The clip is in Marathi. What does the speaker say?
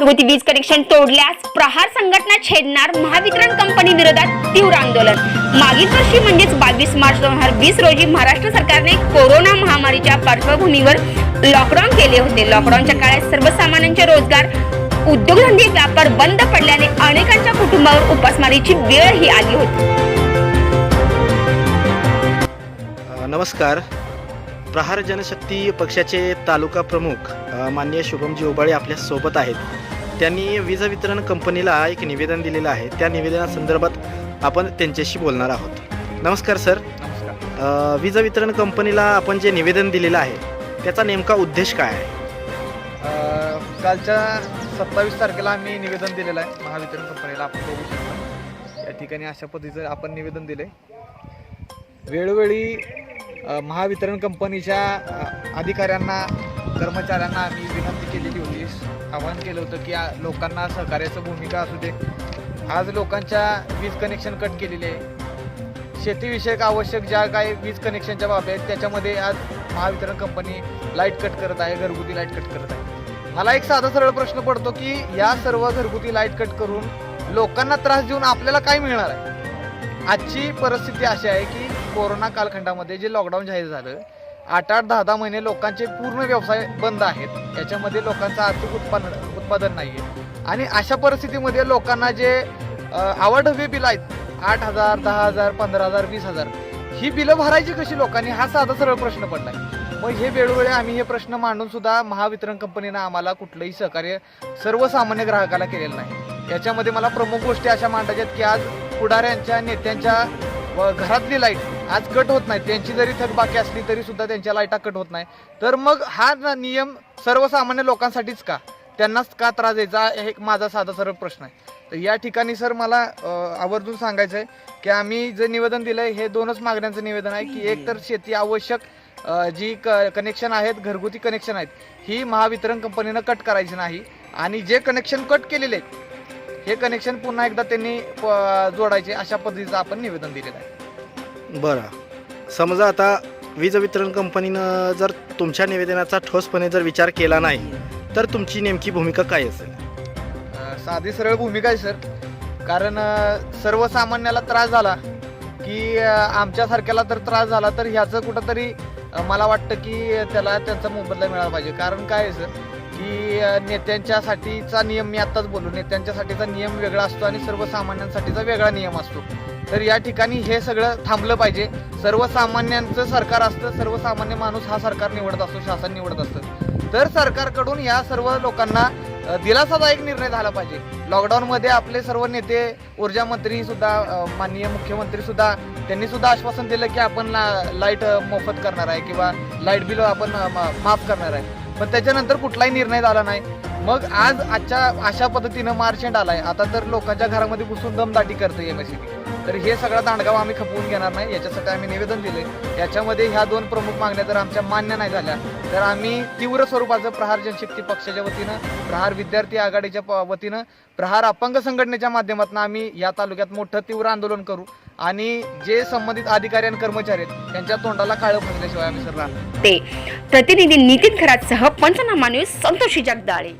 घरगुती वीज कनेक्शन तोडल्यास प्रहार संघटना छेडणार महावितरण कंपनी विरोधात तीव्र आंदोलन. मागील वर्षी म्हणजेच बावीस मार्च दोन हजार वीस रोजी महाराष्ट्र सरकारने कोरोना महामारीच्या पार्श्वभूमीवर लॉकडाऊन केले होते. लॉकडाऊनच्या काळात सर्वसामान्यांचे रोजगार उद्योगधंदे व्यापार बंद पडल्याने अनेकांच्या कुटुंबावर उपासमारीची वेळ ही आली होती. नमस्कार. प्रहार जनशक्ती पक्षाचे तालुका प्रमुख माननीय शुभमजी ओबाळे आपल्यासोबत आहेत. त्यांनी वीज वितरण कंपनीला एक निवेदन दिलेलं आहे. त्या निवेदनासंदर्भात आपण त्यांच्याशी बोलणार आहोत. नमस्कार सर. नमस्कार. वीज वितरण कंपनीला आपण जे निवेदन दिलेलं आहे त्याचा नेमका उद्देश काय आहे? कालच्या सत्तावीस तारखेला आम्ही निवेदन दिलेलं आहे महावितरण कंपनीला आपण बघू शकता. या ठिकाणी अशा पद्धतीचं आपण निवेदन दिले वेळोवेळी महावितरण कंपनीच्या अधिकाऱ्यांना कर्मचाऱ्यांना आम्ही विनंती केलेली होती. आवाहन केलं होतं की लोकांना सहकार्याचं भूमिका असू दे. आज लोकांच्या वीज कनेक्शन कट केलेले आहे. शेतीविषयक आवश्यक ज्या काही वीज कनेक्शनच्या बाबी आहेत त्याच्यामध्ये आज महावितरण कंपनी लाइट कट करत आहे घरगुती लाइट कट करत आहे. मला एक साधा सरळ प्रश्न पडतो की या सर्व घरगुती लाइट कट करून लोकांना त्रास देऊन आपल्याला काय मिळणार आहे? आजची परिस्थिती अशी आहे की कोरोना कालखंडामध्ये जे लॉकडाऊन जाहीर झालं आठ आठ दहा दहा महिने लोकांचे पूर्ण व्यवसाय बंद आहेत. याच्यामध्ये लोकांचं आर्थिक उत्पन्न उत्पादन नाही आहे आणि अशा परिस्थितीमध्ये लोकांना जे आवडवे बिल आहेत आठ हजार दहा हजार पंधरा हजार वीस हजार ही बिलं भरायची कशी लोकांनी? हा साधा सरळ प्रश्न पडलाय. मग हे वेळोवेळी आम्ही हे प्रश्न मांडून सुद्धा महावितरण कंपनीनं आम्हाला कुठलंही सहकार्य सर्वसामान्य ग्राहकाला केलेलं नाही. याच्यामध्ये मला प्रमुख गोष्टी अशा मांडायच्यात की आज पुढाऱ्यांच्या नेत्यांच्या व घरातली लाइट आज कट होत नाही. त्यांची जरी थकबाकी असली तरी सुद्धा त्यांच्या लाईटा कट होत नाही. तर मग हा नियम सर्वसामान्य लोकांसाठीच का? त्यांनाच का त्रास द्यायचा? हा एक माझा साधा सरळ प्रश्न आहे. तर या ठिकाणी सर मला आवर्जून सांगायचं आहे की आम्ही जे निवेदन दिलं आहे हे दोनच मागण्यांचं निवेदन आहे की एक तर शेती आवश्यक जी क कनेक्शन आहेत घरगुती कनेक्शन आहेत ही महावितरण कंपनीनं कट करायची नाही. आणि जे कनेक्शन कट केलेले आहेत हे कनेक्शन पुन्हा एकदा त्यांनी प- जोडायचे अशा पद्धतीचं आपण निवेदन दिलेलं आहे. बरं. समजा आता वीज वितरण कंपनीनं जर तुमच्या निवेदनाचा ठोसपणे जर विचार केला नाही तर तुमची नेमकी भूमिका काय असेल? अ, साधी सरळ भूमिका आहे सर. कारण अ, सर्वसामान्याला त्रास झाला की अ, आमच्यासारख्याला तर त्रास झाला तर ह्याचं कुठंतरी अ, मला वाटतं की त्याला त्यांचा मोबदला मिळाला पाहिजे. कारण काय आहे सर? की नेत्यांच्यासाठीचा नियम मी आत्ताच बोललो. नेत्यांच्यासाठीचा नियम वेगळा असतो आणि सर्वसामान्यांसाठीचा वेगळा नियम असतो. तर या ठिकाणी हे सगळं थांबलं पाहिजे. सर्वसामान्यांचं सरकार असतं सर्वसामान्य माणूस हा सरकार निवडत असतो शासन निवडत असतं. तर सरकारकडून या सर्व लोकांना दिलासादायक निर्णय झाला पाहिजे. लॉकडाऊनमध्ये आपले सर्व नेते ऊर्जा मंत्री सुद्धा माननीय मुख्यमंत्री सुद्धा त्यांनी सुद्धा आश्वासन दिलं की आपण ला- लाइट मोफत करणार आहे किंवा लाइट बिल आपण मा- माफ करणार आहे. पण त्याच्यानंतर कुठलाही निर्णय झाला नाही. मग आज आजच्या अशा पद्धतीनं मार्चेंट आलाय. आता तर लोकांच्या घरामध्ये घुसून दमदाटी करतं एम तर हे सगळं दांडगाव आम्ही खपवून घेणार नाही. याच्यासाठी आम्ही निवेदन दिले याच्यामध्ये ह्या दोन प्रमुख मागण्या जर आमच्या मान्य नाही झाल्या तर आम्ही तीव्र स्वरूपाचं प्रहार जनशक्ती पक्षाच्या वतीनं प्रहार विद्यार्थी आघाडीच्या वतीनं प्रहार अपंग संघटनेच्या माध्यमातून आम्ही या तालुक्यात मोठं तीव्र आंदोलन करू. आणि जे संबंधित अधिकारी आणि कर्मचारी आहेत त्यांच्या तोंडाला काळं फसल्याशिवाय आम्ही सर राहणार ते प्रतिनिधी नितीन खरातसह पंचनामा न्यूज संतोषी जगदाळे.